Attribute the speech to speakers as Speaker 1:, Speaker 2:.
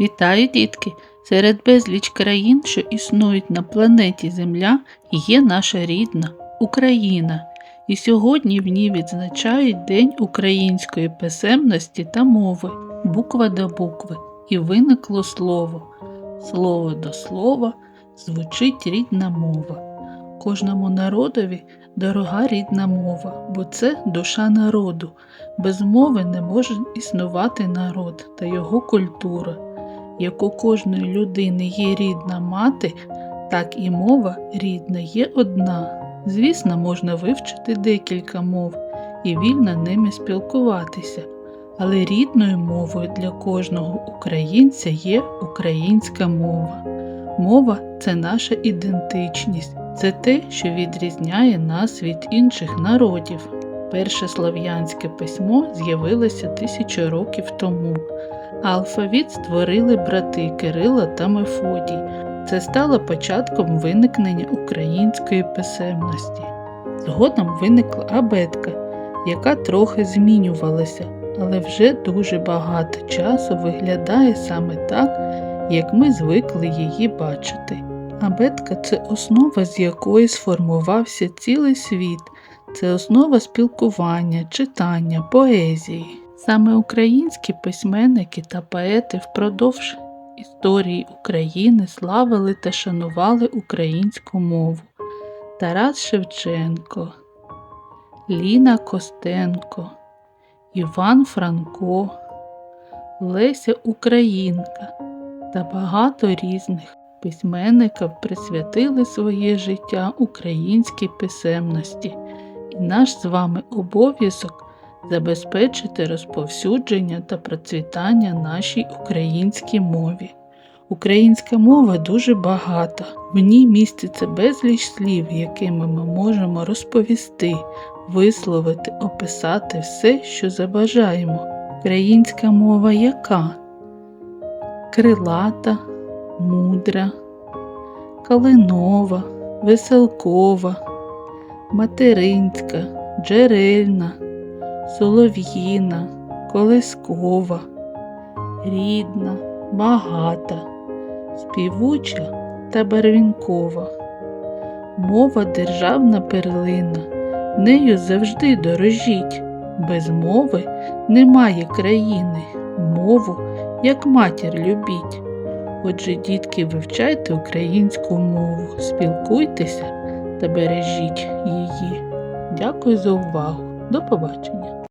Speaker 1: Вітаю, дітки! Серед безліч країн, що існують на планеті Земля, є наша рідна Україна. І сьогодні в ній відзначають День української писемності та мови, буква до букви, і виникло слово. Слово до слова звучить рідна мова. Кожному народові дорога рідна мова, бо це душа народу. Без мови не може існувати народ та його культура. Як у кожної людини є рідна мати, так і мова рідна є одна. Звісно, можна вивчити декілька мов і вільно ними спілкуватися, але рідною мовою для кожного українця є українська мова. Мова це наша ідентичність, це те, що відрізняє нас від інших народів. Перше слов'янське письмо з'явилося тисячу років тому. Алфавіт створили брати Кирила та Мефодій. Це стало початком виникнення української писемності. Згодом виникла абетка, яка трохи змінювалася, але вже дуже багато часу виглядає саме так, як ми звикли її бачити. Абетка це основа, з якої сформувався цілий світ, це основа спілкування, читання, поезії. Саме українські письменники та поети впродовж історії України славили та шанували українську мову. Тарас Шевченко, Ліна Костенко, Іван Франко, Леся Українка та багато різних письменників присвятили своє життя українській писемності, і наш з вами обов'язок забезпечити розповсюдження та процвітання нашій українській мові. Українська мова дуже багата, в ній міститься безліч слів, якими ми можемо розповісти, висловити, описати все, що забажаємо. Українська мова яка? Крилата, мудра, калинова, веселкова, материнська, джерельна, солов'їна, колискова, рідна, багата, співуча та барвінкова. Мова державна перлина, нею завжди дорожіть. Без мови немає країни, мову, як матір любіть. Отже, дітки, вивчайте українську мову, спілкуйтеся та бережіть її. Дякую за увагу. До побачення!